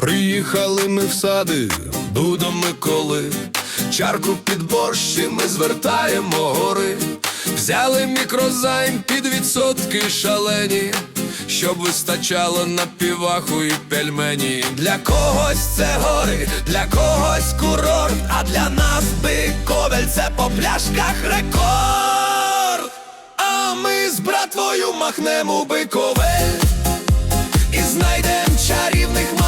Приїхали ми в сади, будемо ми коли. Чарку під борщ і ми звертаємо гори. Взяли мікрозайм під відсотки шалені, щоб вистачало на піваху і пельмені. Для когось це гори, для когось курорт, а для нас биковель це по пляшках рекорд. А ми з братвою махнемо биковель і знайдем чарівних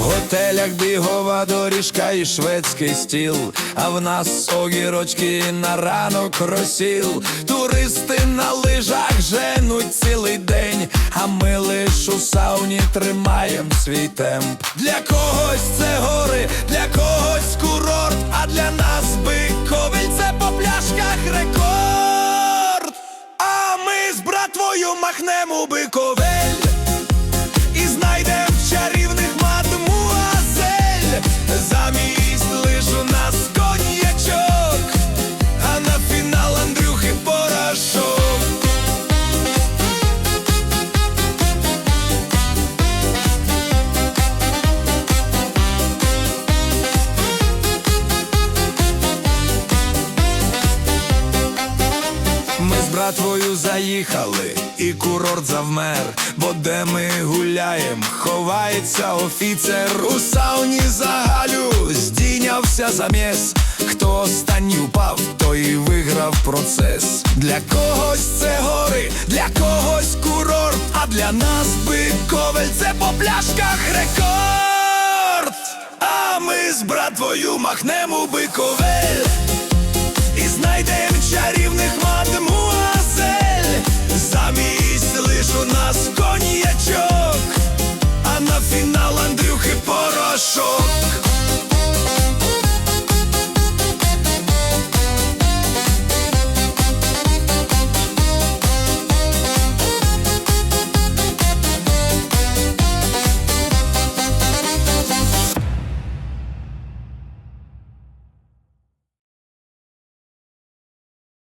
В готелях бігова доріжка і шведський стіл, а в нас огірочки на ранок розсіл. Туристи на лижах женуть цілий день, а ми лиш у сауні тримаєм свій темп. Для когось це гори, для когось курорт, а для нас биковель це по пляшках рекорд. А ми з братвою махнемо у Miami. Братвою заїхали, і курорт завмер, бо де ми гуляєм, ховається офіцер у сауні загалю, здійнявся заміс. Хто останній упав, той і виграв процес. Для когось це гори, для когось курорт, а для нас биковель це по пляшках рекорд. А ми з братвою махнемо биковель нас коньячок, а на фінал Андрюхи порошок.